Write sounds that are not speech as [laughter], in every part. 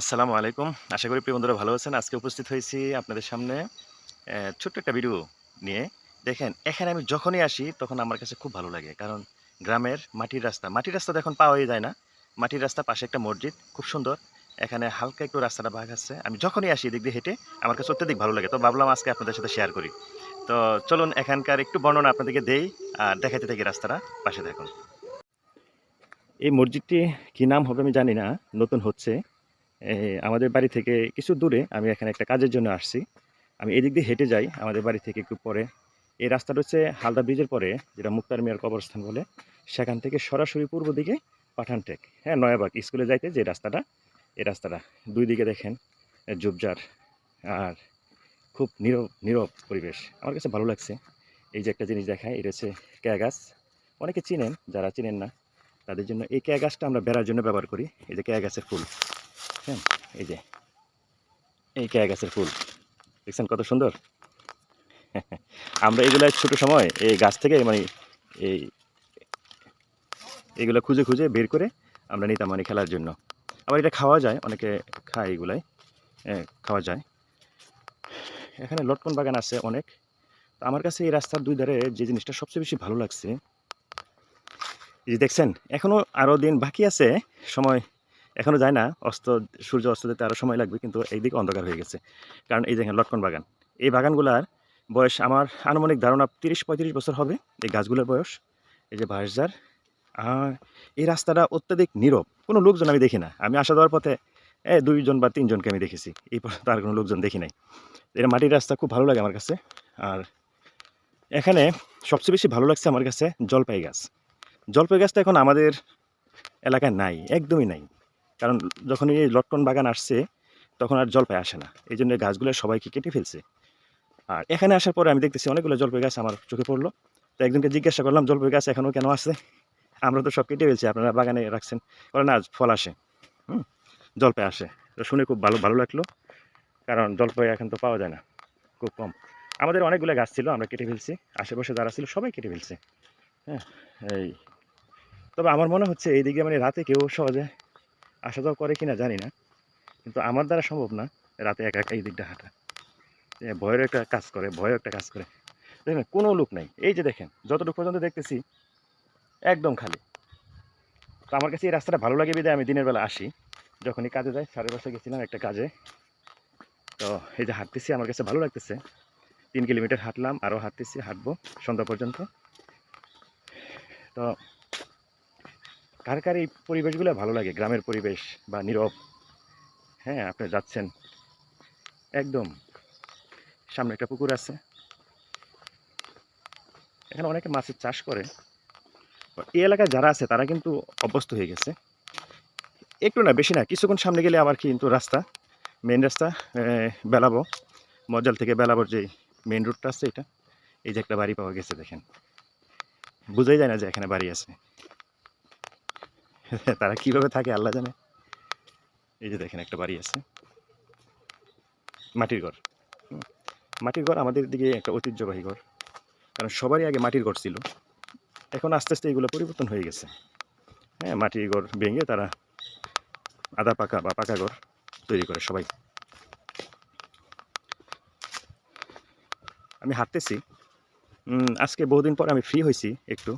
আসসালামু আলাইকুম। আশা করি প্রিয় বন্ধুরা ভালো আছেন। আজকে উপস্থিত হয়েছি আপনাদের সামনে ছোট্ট একটা ভিডিও নিয়ে। দেখেন, এখানে আমি যখনই আসি তখন আমার কাছে খুব ভালো লাগে। কারণ গ্রামের মাটির রাস্তা মাটির রাস্তা এখন পাওয়াই যায় না। মাটির রাস্তা পাশে একটা মসজিদ, খুব সুন্দর। এখানে হালকা একটু রাস্তাটা ভাগ আছে। আমি যখনই আসি এদিক দিয়ে হেঁটে, আমার কাছে অত্যধিক ভালো লাগে। তো ভাবলাম আজকে আপনাদের সাথে শেয়ার করি। তো চলুন, এখানকার একটু বর্ণনা আপনাদেরকে দেই আর দেখাতে থাকি রাস্তাটা। পাশে থাকুন। এই মসজিদটি কী নাম হবে আমি জানি না। নতুন হচ্ছে। আমাদের বাড়ি থেকে কিছু দূরে আমি এখানে একটা কাজের জন্য আসছি। আমি এদিক দিয়ে হেঁটে যাই, আমাদের বাড়ি থেকে একটু পরে। এই রাস্তাটা হচ্ছে হালদা ব্রিজের পরে, যেটা মুক্তার মিয়ার কবরস্থান বলে। সেখান থেকে সরাসরি পূর্ব দিকে পাঠানটেক হ্যাঁ নয়াবাগ স্কুলে যাইতে যে রাস্তাটা এই রাস্তাটা। দুই দিকে দেখেন জুবজার আর খুব নীরব নীরব পরিবেশ। আমার কাছে ভালো লাগছে। এই যে একটা জিনিস দেখায়, এটা হচ্ছে ক্যা গাছ। অনেকে চিনেন, যারা চিনেন না, তাদের জন্য এই ক্যা গাছটা আমরা বেড়ার জন্য ব্যবহার করি। এই যে ক্যা গাছের ফুল। হ্যাঁ এই যে এই ক্যা গাছের ফুল। দেখছেন কত সুন্দর? আমরা এগুলো ছোট সময় এই গাছ থেকে মানে এই এগুলো খুঁজে খুঁজে বের করে আমরা নিতাম মানে খেলার জন্য। আবার এটা খাওয়া যায় অনেকে খায় এগুলাই। হ্যাঁ, খাওয়া যায়। এখানে লটকন বাগান আছে অনেক। আমার কাছে এই রাস্তার দুই ধারে যে জিনিসটা সবচেয়ে বেশি ভালো লাগছে এই যে দেখছেন এখনও আরও দিন বাকি আছে সময় এখনও যায় না, অস্ত, সূর্য অস্ত যেতে আরও সময় লাগবে, কিন্তু এইদিকে অন্ধকার হয়ে গেছে। কারণ এই দেখেন লটকন বাগান। এই বাগানগুলার বয়স আমার আনুমানিক ধারণা তিরিশ, পঁয়ত্রিশ বছর হবে, এই গাছগুলোর বয়স। এই যে আর এই রাস্তাটা অত্যাধিক নীরব। কোনো লোকজন আমি দেখি না। আমি আসা দেওয়ার পথে, এ, দুইজন বা তিনজনকে আমি দেখেছি। এই পর্যন্ত আর কোনো লোকজন দেখি নাই। এটা মাটির রাস্তা খুব ভালো লাগে আমার কাছে। আর এখানে সবচেয়ে বেশি ভালো লাগছে আমার কাছে জলপাই গাছ। জলপাই গাছটা এখন আমাদের এলাকায় নাই, একদমই নাই। কারণ যখন এই লটকন বাগান আসছে, তখন আর জলপাই আসে না। এই জন্য গাছগুলো সবাইকে কেটে ফেলছে। আর এখানে আসার পরে আমি দেখতেছি অনেকগুলো জলপাই গাছ আমার চোখে পড়ল। তো একজনকে জিজ্ঞাসা করলাম, জলপাই গাছ এখনও কেন আছে? আমরা তো সব কেটে ফেলছি, আপনারা বাগানে রাখছেন। বলে, না, ফল আসে। হুম, জলপাই আসে। তো শুনে খুব ভালো ভালো লাগল। কারণ জলপাই এখন তো পাওয়া যায় না, খুব কম। আমাদের অনেকগুলো গাছ ছিল, আমরা কেটে ফেলছি। আশেপাশে যারা ছিল, সবাই কেটে ফেলছে। হ্যাঁ এই। তবে আমার মনে হচ্ছে, এইদিকে মানে রাতে কেউ সহজে আসা যাওয়া করে কিনা জানি না, কিন্তু আমার দ্বারা সম্ভব না রাতে একা একা এই দিকটা হাঁটা ভয়ের একটা কাজ করে ভয়ের একটা কাজ করে। দেখেন, কোনো লোক নাই। এই যে দেখেন, যতটুকু পর্যন্ত দেখতেছি, একদম খালি। তো আমার কাছে এই রাস্তাটা ভালো লাগে বিদায়। আমি দিনের বেলা আসি। যখনই কাজে যাই সাড়ে দশটা গেছিলাম একটা কাজে। তো এই যে হাঁটতেছি, আমার কাছে ভালো লাগতেছে। তিন কিলোমিটার হাঁটলাম আরও হাঁটতেছি, হাঁটবো সন্ধ্যা পর্যন্ত। তো কার কার এই পরিবেশগুলো ভালো লাগে? গ্রামের পরিবেশ বা নীরব? হ্যাঁ আপনি যাচ্ছেন। একদম। সামনে একটা পুকুর আছে। এখানে অনেকে মাছের চাষ করে। এই এলাকায় যারা আছে, তারা কিন্তু অভ্যস্ত হয়ে গেছে। একটু না, বেশি না, কিছুক্ষণ সামনে গেলে আবার কিন্তু রাস্তা মেন রাস্তা বেলাবো। মজাল থেকে বেলাবোর যে মেন রোডটা আছে এটা। এই যে একটা বাড়ি পাওয়া গেছে, দেখেন। বোঝাই যায় না যে এখানে বাড়ি আছে। [laughs] তারা কীভাবে থাকে আল্লাহ জানে। এই যে দেখেন, একটা বাড়ি আছে। মাটির ঘর। মাটির ঘর আমাদের দিকে একটা ঐতিহ্যবাহী ঘর। কারণ সবারই আগে মাটির ঘর ছিল। এখন আস্তে আস্তে এগুলো পরিবর্তন হয়ে গেছে। হ্যাঁ মাটির ঘর ভেঙে তারা আদা পাকা বা পাকা ঘর তৈরি করে সবাই। আমি হাঁটতেছি। আজকে বহুদিন পর আমি ফ্রি হয়েছি একটু।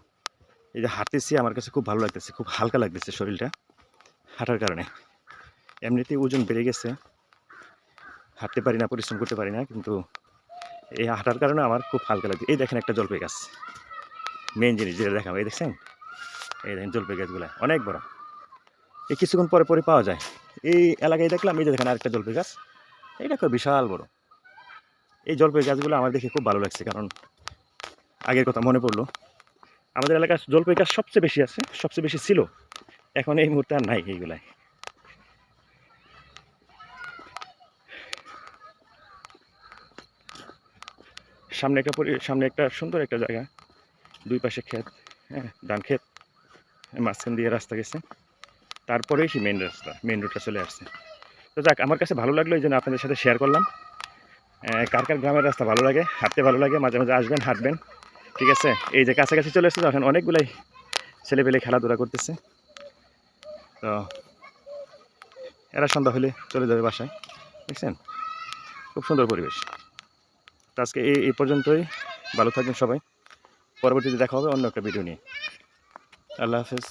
এই যে হাঁটতেছি, আমার কাছে খুব ভালো লাগতেছে, খুব হালকা লাগতেছে শরীরটা হাঁটার কারণে। এমনিতেই ওজন বেড়ে গেছে। হাঁটতে পারি না, পরিশ্রম করতে পারি না, কিন্তু এই হাঁটার কারণে আমার খুব হালকা লাগছে। এই দেখেন একটা জলপাই গাছ মেন জিনিস যেটা দেখাবো, এই দেখছেন? এই দেখেন জলপাই গাছগুলো, অনেক বড়। এই কিছুক্ষণ পরে পরে পাওয়া যায়। এই এলাকায় দেখলাম, এই যে দেখেন আরেকটা জলপাই গাছ এটা খুব বিশাল বড়। এই জলপাই গাছগুলো আমার দেখে খুব ভালো লাগছে, কারণ আগের কথা মনে পড়ল। আমাদের এলাকায় জলপাই গাছ সবচেয়ে বেশি আছে, সবচেয়ে বেশি ছিল। এখন এই মুহূর্তে আর নাই এইগুলাই। সামনে একটা সামনে একটা সুন্দর একটা জায়গা, দুই পাশে ক্ষেত হ্যাঁ ধান ক্ষেত, মাঝখান দিয়ে রাস্তা গেছে। তারপরেই সেই মেন রাস্তা মেন রোডটা চলে আসছে। তো যাক, আমার কাছে ভালো লাগল এই জন্য আপনাদের সাথে শেয়ার করলাম। কার কার গ্রামের রাস্তা ভালো লাগে, হাঁটতে ভালো লাগে, মাঝে মাঝে আসবেন, হাঁটবেন। ঠিক আছে? এই যে কাছাকাছি চলে এসেছে, এখন অনেকগুলাই ছেলেপেলে খেলাধুলা করতেছে। তো এরা সন্ধ্যা হলে চলে যাবে বাসায়, দেখছেন? খুব সুন্দর পরিবেশ। তো আজকে এই এই পর্যন্তই, ভালো থাকবেন সবাই। পরবর্তীতে দেখা হবে অন্য একটা ভিডিও নিয়ে। আল্লাহ হাফেজ।